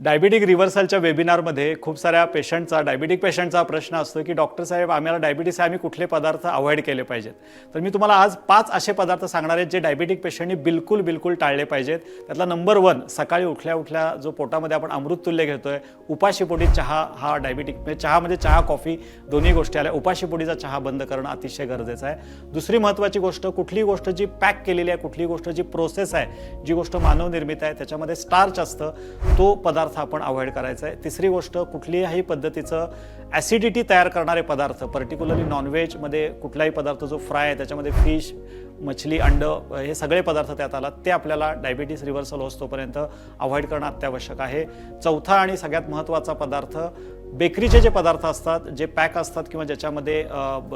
Diabetic रिव्हर्सलच्या वेबिनारमध्ये खूप साऱ्या पेशंटचा डायबिटिक पेशंटचा प्रश्न असतो की डॉक्टर साहेब आम्हाला डायबिटीस आहे आम्ही कुठले पदार्थ अवॉइड केले पाहिजेत? तर मी तुम्हाला आज पाच असे पदार्थ सांगणार आहेत जे डायबिटिक पेशंटनी बिलकुल बिलकुल टाळले पाहिजेत. त्यातला नंबर वन सकाळी उठल्या उठल्या जो पोटामध्ये आपण अमृततुल्य घेतोय उपाशीपोटी चहा हा डायबिटिक म्हणजे चहामध्ये चहा म्हणजे कॉफी दोन्ही गोष्टी आल्या. उपाशीपोटीचा चहा बंद करणं अतिशय गरजेचं आहे. दुसरी महत्त्वाची गोष्ट कुठली गोष्ट जी पॅक केलेली आहे कुठली गोष्ट जी प्रोसेस आहे जी गोष्ट मानवनिर्मित आहे त्याच्यामध्ये स्टार्च असतं तो पदार्थ आपण अवॉइड करायचा आहे. तिसरी गोष्ट कुठल्याही पद्धतीचं ॲसिडिटी तयार करणारे पदार्थ पर्टिक्युलरली नॉनव्हेजमध्ये कुठलाही पदार्थ जो फ्राय आहे त्याच्यामध्ये फिश मछली अंड हे सगळे पदार्थ त्यात आला ते आपल्याला डायबिटीस रिव्हर्सल होतोपर्यंत अवॉइड करणं अत्यावश्यक आहे. चौथा आणि सगळ्यात महत्त्वाचा पदार्थ बेकरीचे जे पदार्थ असतात जे पॅक असतात किंवा ज्याच्यामध्ये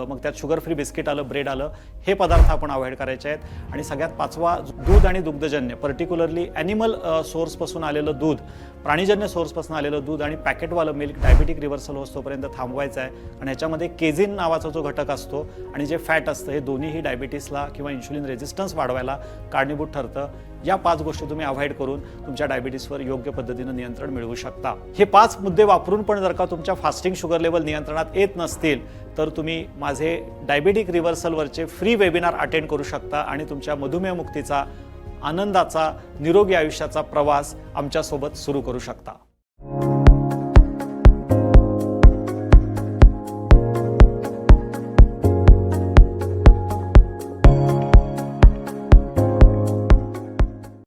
मग त्यात शुगर फ्री बिस्किट आलं ब्रेड आलं हे पदार्थ आपण अवॉइड करायचे आहेत. आणि सगळ्यात पाचवा दूध आणि दुग्धजन्य पर्टिक्युलरली ॲनिमल सोर्सपासून आलेलं दूध प्राणीजन्य सोर्सपासून आलेलं दूध आणि पॅकेटवालं मिल्क डायबिटिक रिव्हर्सल होतोपर्यंत थांबवायचं आहे. आणि ह्याच्यामध्ये केझिन नावाचा जो घटक असतो आणि जे फॅट असतं हे दोन्हीही डायबिटीसला किंवा इन्शुलिन रेझिस्टन्स वाढवायला कारणीभूत ठरतं. या पाच गोष्टी तुम्ही अवॉइड करून तुमच्या डायबिटीसवर योग्य पद्धतीनं नियंत्रण मिळवू शकता. हे पाच मुद्दे वापरून पण जर का तुमच्या फास्टिंग शुगर लेवल नियंत्रणात येत नसतील तर तुम्ही माझे डायबिटिक रिव्हर्सलवरचे फ्री वेबिनार अटेंड करू शकता आणि तुमच्या मधुमेह मुक्तीचा आनंदाचा निरोगी आयुष्याचा प्रवास आमच्यासोबत सुरू करू शकता.